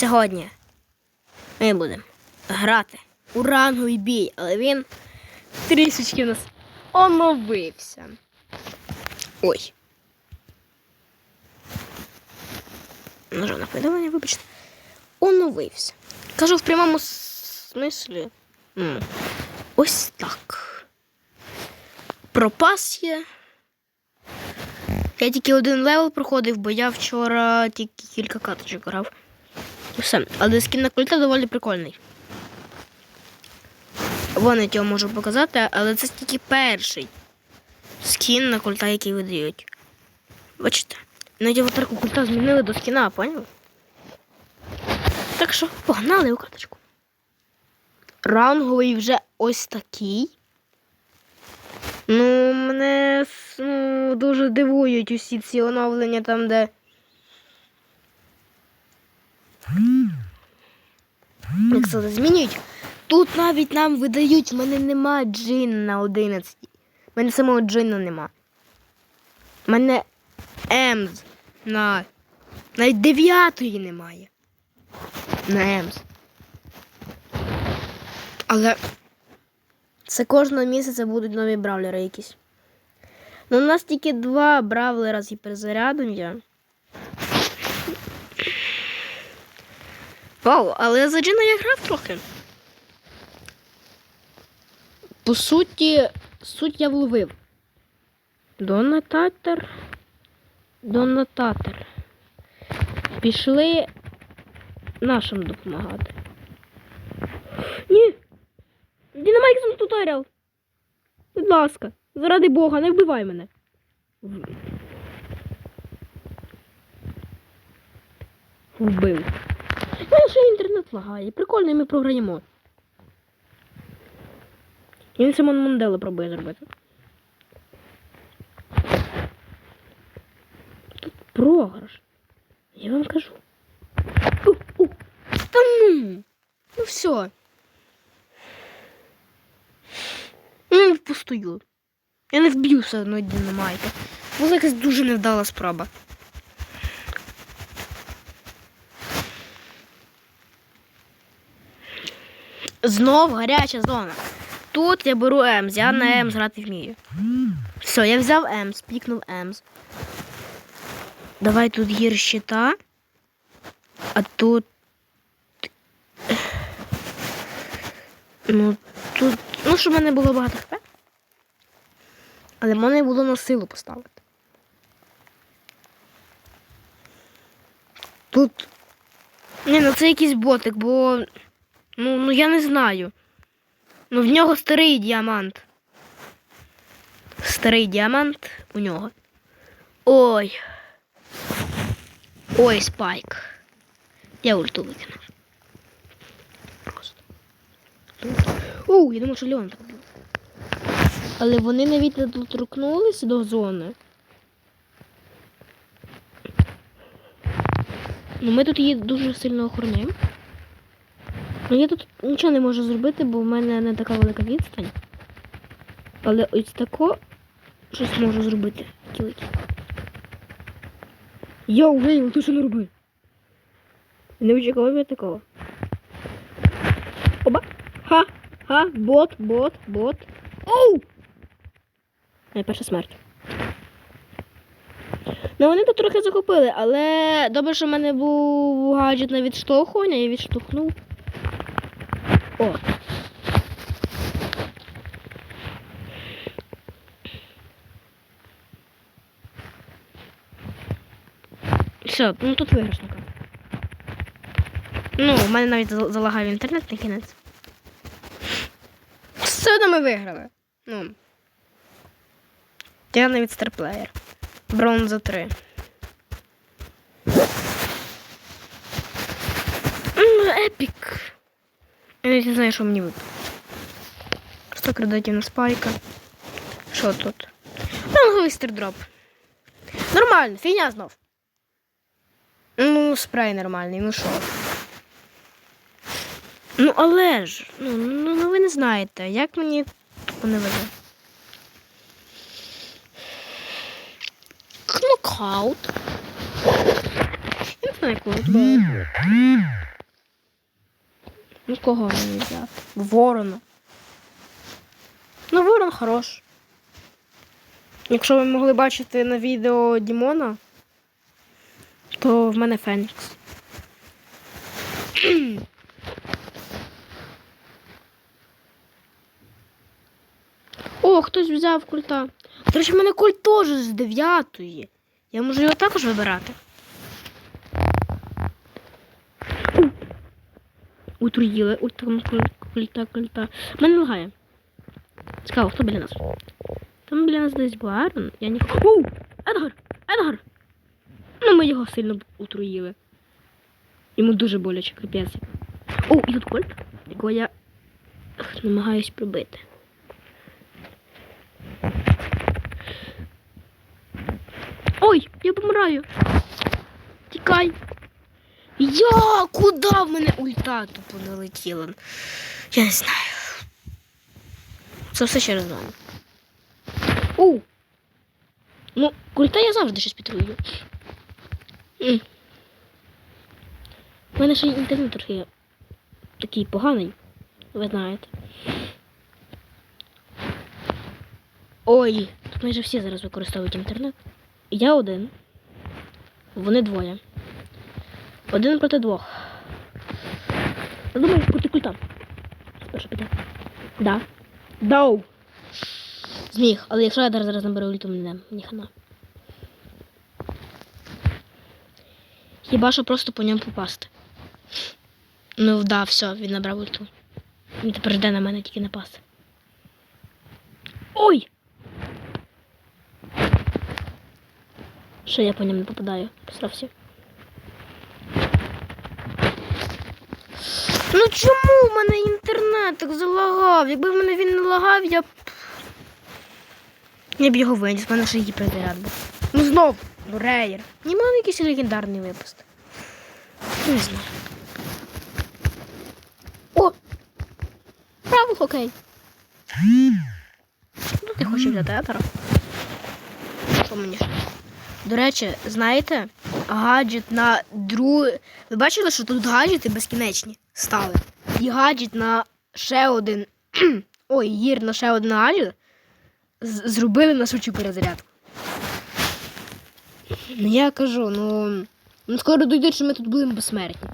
Сьогодні ми будемо грати у ранговий бій, але він трішечки в нас оновився. Ой. Нажав на повідомлення, вибачте. Оновився. Кажу в прямому смислі. Ну, ось так. Пропас є. Я тільки один левел проходив, бо я вчора тільки кілька каточок грав. Все. Але скін на культа доволі прикольний. Вон я цього можу показати, але це тільки перший скін на культа, який видають. Бачите? Навіть аватарку культа змінили до скіна, поняли? Так що погнали у карточку. Ранговий вже ось такий. Ну, мене ну, дуже дивують усі ці оновлення там, де. Це змінюють. Тут навіть нам видають, в мене нема джина на 11. У мене самого джина нема. У мене Емз на. Навіть 9 немає. На Емз. Але це кожного місяця будуть нові бравлери якісь. Ну, у нас тільки два бравлера з гіперзарядом є. Вау, але за Джина я грав трохи. По суті, суть я вловив. Донататор. Донататор. Пішли нашим допомагати. Ні! Дінамайк зам туторіал. Будь ласка, заради Бога, не вбивай мене. Вбив. Ще інтернет лагає. Прикольно, і ми програємо. Він Симон Мондело пробує зробити. Тут програш. Я вам кажу. У. Та ну. Ну все. Ну, впустую. Я не вб'ю все одно динамайка. Була якась дуже невдала спроба. Знов гаряча зона. Тут я беру Емз, я на Емз грати вмію. Все, я взяв Емз, пікнув Емз. Давай тут гір щита. А тут. Ну, тут. Ну, щоб в мене було багато хп. Але мене було на силу поставити. Тут. Ні, ну це якийсь ботик, бо. Ну, ну я не знаю. Ну в нього старий діамант. Старий діамант у нього. Ой. Ой, спайк. Я ульту викинув. Просто. У, я думав, що Леон так був. Але вони навіть не доторкнулися до зони. Ну, ми тут її дуже сильно охороняємо. Я тут нічого не можу зробити, бо в мене не така велика відстань. Але ось тако щось можу зробити. Кілики. Йоу, Гейл, ти що не роби? Не очікував я такого. Оба! Ха! Ха! Бот, бот, бот. Оу! Моя перша смерть. Ну вони тут трохи захопили, але добре, що в мене був гаджет на відштовхування, я відштовхнув. О. Все, ну тут виграшника. Ну, у мене навіть зал- залагав інтернет на кінець. Все одно ми виграли. Ну. Я навіть старплеєр. Бронза 3. Епік. Я не знаю, що мені випало. 100 кредитів на спайка. Що тут? Ранговий стрдроп. Нормально, фігня знов. Ну, спрей нормальний, ну що. Ну, але ж, ну, ну, ну ви не знаєте, як мені тупо не везе. Knockout. Я не знаю, воно. Ну кого мені взяти? Ворона. Ну, ворон хорош. Якщо ви могли бачити на відео Дімона, то в мене Фенікс. О, хтось взяв культа. До речі, в мене культ теж з дев'ятої. Я можу його також вибирати. Утруїли. Ой, там куль- культа, культа. Мене лагає. Цікаво, хто біля нас? Там біля нас десь Айрон. Я ні... Оу! Едгар! Едгар! Ну, ми його сильно утруїли. Йому дуже боляче, капець. О, і тут кольт, якого я намагаюсь прибити. Ой, я помираю. Тікай. Я куди в мене ульта тупо не летіла? Я не знаю. Це все через мене. У. Ну, культа я завжди щось підрую. У мене ще інтернет трохи такий поганий, ви знаєте. Ой, тут майже всі зараз використовують інтернет. Я один. Вони двоє. Один проти двох. Я думаю, проти культа. Спершу піде. Да. Дау. Зміг, але якщо я зараз наберу ульту, мене мені хана. Хіба що просто по ньому попасти. Ну да, все, він набрав ульту. Він тепер жде на мене тільки напасти. Ой! Що я по ньому не попадаю? Постався. Ну чому в мене інтернет так залагав? Якби в мене він не лагав, я б. Я б його виніс, в мене ще гіперзаряд був. Ну знов, ну рейер. Не мав якийсь легендарний випуск. Не знаю. О! Право хокей. Ну, ти хочеш взяти етера? Що мені? До речі, знаєте, гаджет на друг... Ви бачили, що тут гаджети безкінечні стали? І гаджет на ще один. Ой, гір на ще один гаджет зробили на швидшу перезарядку. Ну я кажу, ну. Ну скоро дойдуть, що ми тут будемо безсмертні.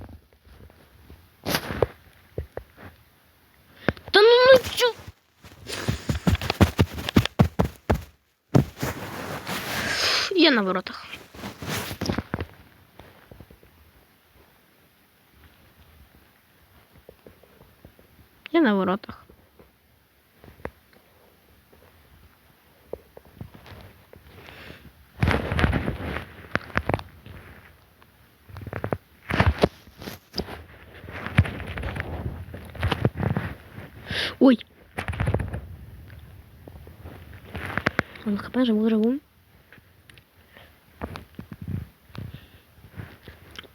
Та ну ну чо? Я на воротах. На воротах. Ой. Он хп живу, живу.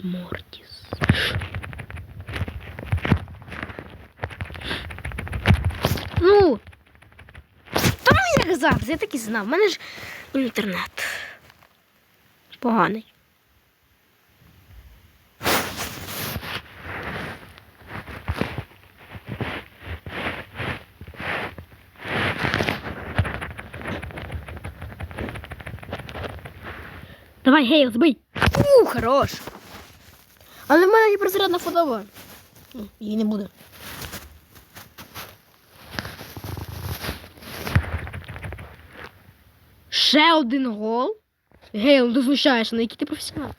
Мортис. Ну я так і знав. У мене ж інтернет. Поганий. Давай, Гейл, збий. У, хорош. Але в мене гіперзарядна фотова. Ну, Її не буде. Ще один гол. Гейл, ти знущаєшся, на який ти професіонал.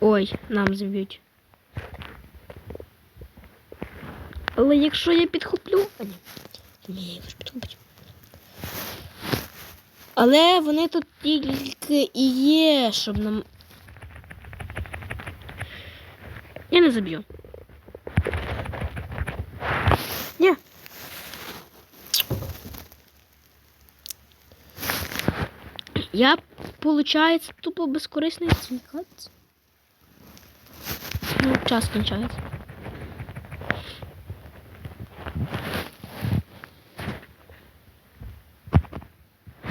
Ой, нам заб'ють. Але якщо я підхоплю. А, ні. Ні, я їх ж підхоплю. Але вони тут тільки і є, щоб нам. Я не заб'ю. Ні. Я, получается, тупо безкорисний цінкаць. Ну, час кончається.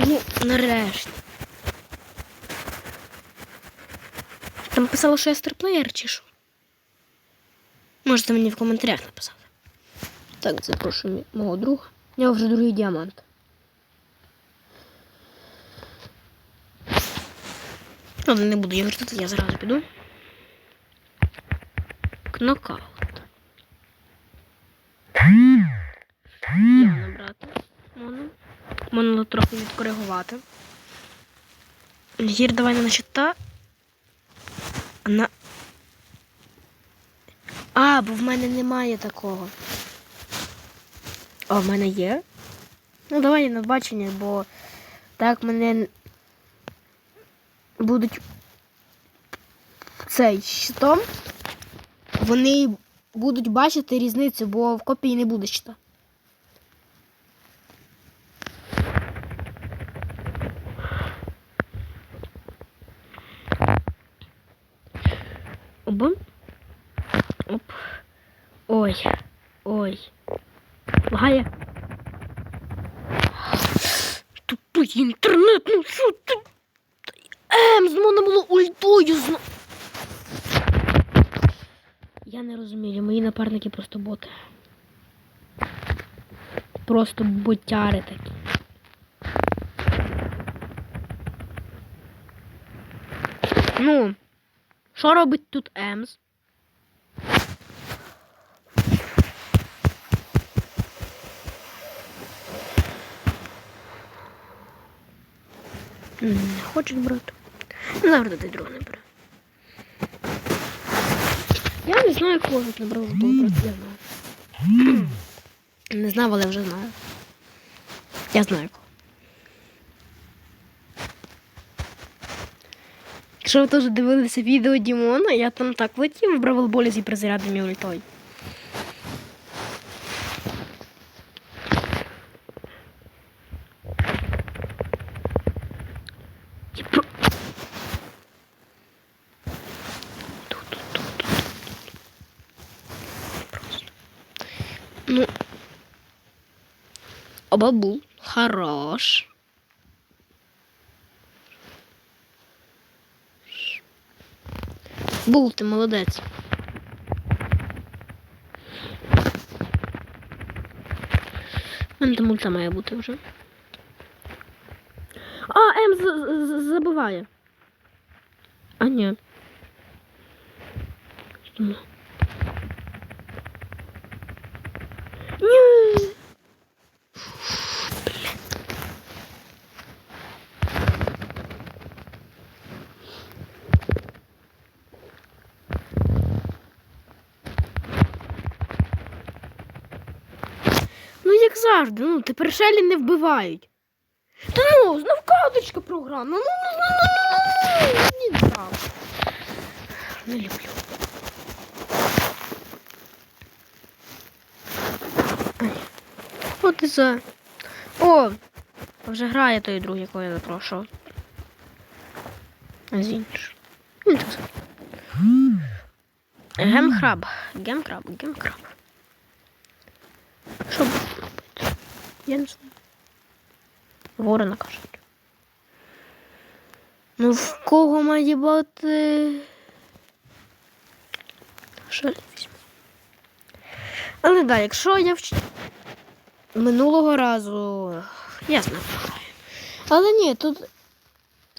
Ну, нарешті. Там писало, що я старплеєр чи що? Можете мені в коментарях написати. Так, запрошую мого друга. У нього вже другий діамант. Ладно, не буду я вертати, я зразу піду. Кнокаут. Я набрати. Можна. Можна трохи відкоригувати. Гір давай не на щита. На. А, бо в мене немає такого. А в мене є? Ну, давай на бачення, бо так мене цей щитом. Вони будуть бачити різницю, бо в копії не буде щита. Оба. Оп. Ой. Ой. Лагає. Тупий інтернет, ну що ти? Ем, знову не було ультою зно. Я не розумію, мої напарники просто боти. Просто ботяри такі. Ну, що робить тут Емс? Не хочуть брати. Ну, завжди ти друг не бере. Я не знаю, кого тут набрав брати, я знаю. Не знав, але вже знаю. Я знаю кого. Якщо ви теж дивилися відео Дімона, я там так летів в бравелболі зі призарядними ультою. Я про- Тут, тут, тут, тут. Просто. Ну. Обабул. Хорош. Бул, ти молодець. У мене там ульта має бути вже. А, М забиває. А, ні. Завжди, ну, тепер шелі не вбивають. Та ну, знов карточка програма. Ну, ну, ну, ну, ну, ну, не. Не люблю. От і за. О! Вже грає той друг, якого я запрошував. А з так само. Гемкраб. Гемкраб, гемкраб. Я не знаю. Ворона кажуть. Ну в кого має бути? Візьму? Але да, якщо я вч... минулого разу я знаю. Але ні, тут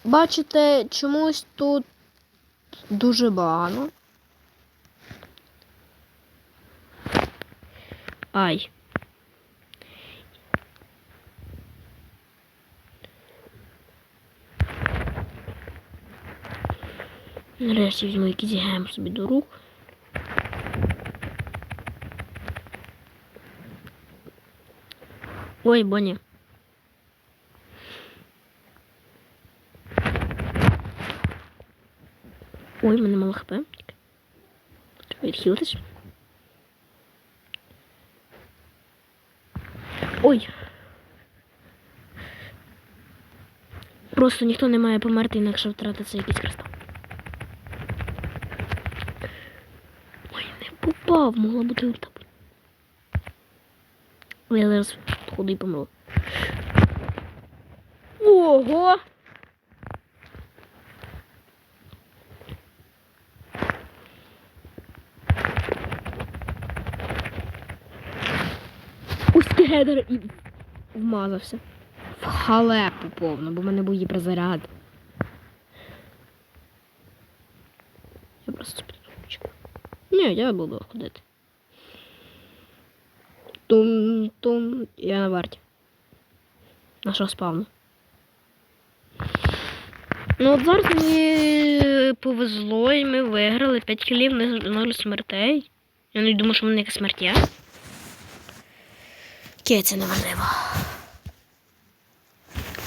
бачите, чомусь тут дуже багато. Ай. Нарешті візьму якийсь гем собі до рук. Ой, Бонні. Ой, в мене мало хп. Треба відхилитись. Ой. Просто ніхто не має померти, інакше втратиться якийсь кристал. впав, могла бути отак. Ну, я зараз ходу і помру. Ого! Ось кедр і вмазався. В халепу повно, бо в мене був її прозаряд. Я просто ні, я буду ходити. Тум-тум. Я на варті. Нашого спавну. Ну от зараз мені повезло і ми виграли 5 кілів, 0 смертей. Я не думаю, що мене яка смерть є. Окей, це не важливо.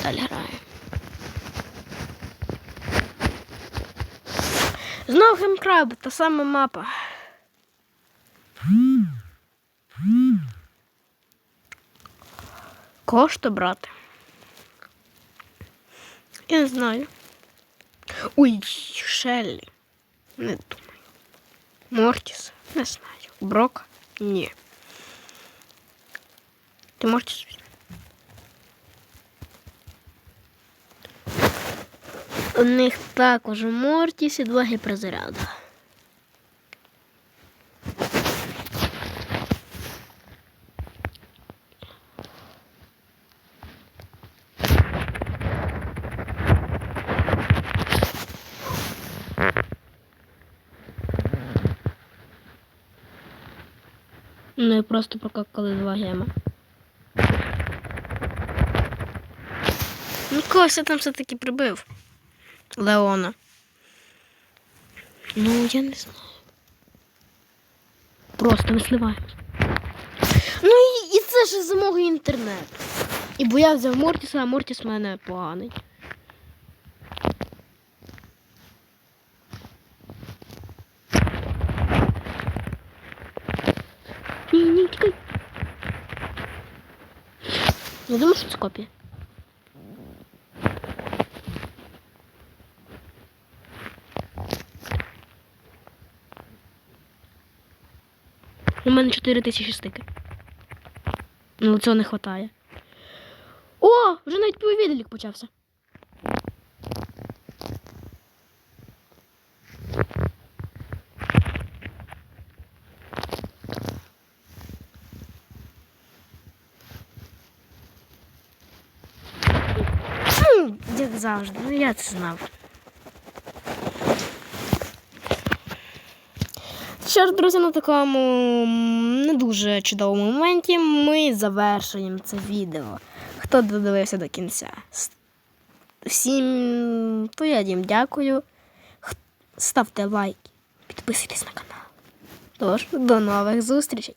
Далі граю. Знову Хемкраб, та сама мапа. Кошти брати. Я не знаю. Ой, Шеллі. Не думаю. Мортіс. Не знаю. Брок? Ні. Ти Мортіс? У них також Мортіс і два гіперзаряда. Ну і просто прокакали два гема. Ну, когось я там все-таки прибив. Леона. Ну, я не знаю. Просто ми сливаємось. Ну і, і це ж за мого інтернету. І бо я взяв Мортіса, а Мортіс в мене поганий. Ні. Я думаю, що це копія. У мене 4 тисячі стики. Ну, цього не вистачає. О, вже навіть повідомлік почався. Ну, як завжди, ну я це знав. Що ж, друзі, на такому не дуже чудовому моменті ми завершуємо це відео. Хто додивився до кінця? Всім то я їм дякую. Ставте лайки, підписуйтесь на канал. Тож, до нових зустрічей!